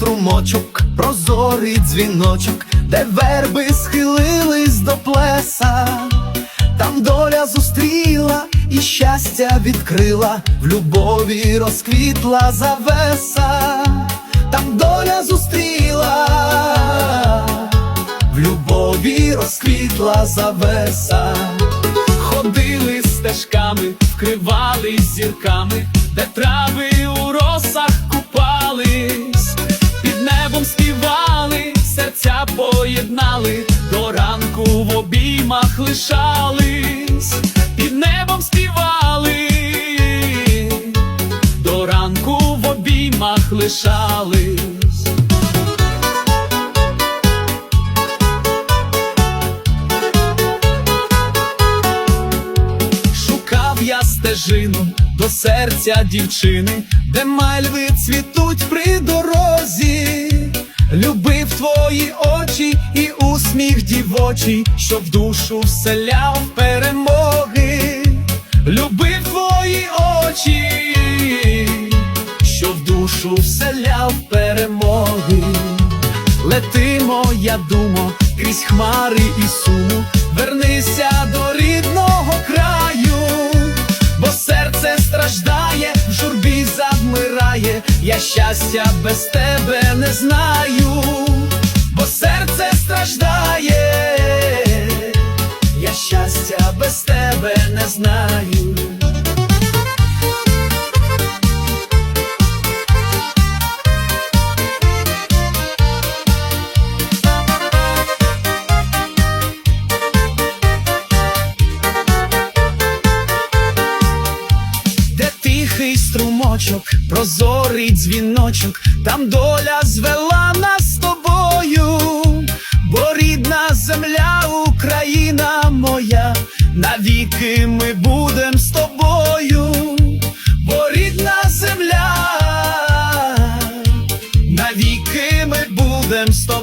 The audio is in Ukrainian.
струмочок, прозорий дзвіночок, де верби схилились до плеса, там доля зустріла і щастя відкрила, в любові розквітла завеса, там доля зустріла, в любові розквітла завеса. Ходили стежками, вкривали зірками, де трави небом співали, серця поєднали, до ранку в обіймах лишались, під небом співали, до ранку в обіймах лишались. Шукав я стежину до серця дівчини, де мальви цвітуть при дорозі, любив твої очі і усміх дівочий, що в душу вселяв перемоги, любив твої очі, що в душу вселяв перемоги. Лети, моя думо, крізь хмари і суму, вернися до рідного завмирає, я щастя без тебе не знаю, бо серце страждає, я щастя без тебе не знаю. віночок, прозорий дзвіночок, там доля звела нас з тобою, бо рідна земля, Україна моя, навіки ми будем з тобою, бо рідна земля, навіки ми будем з тобою.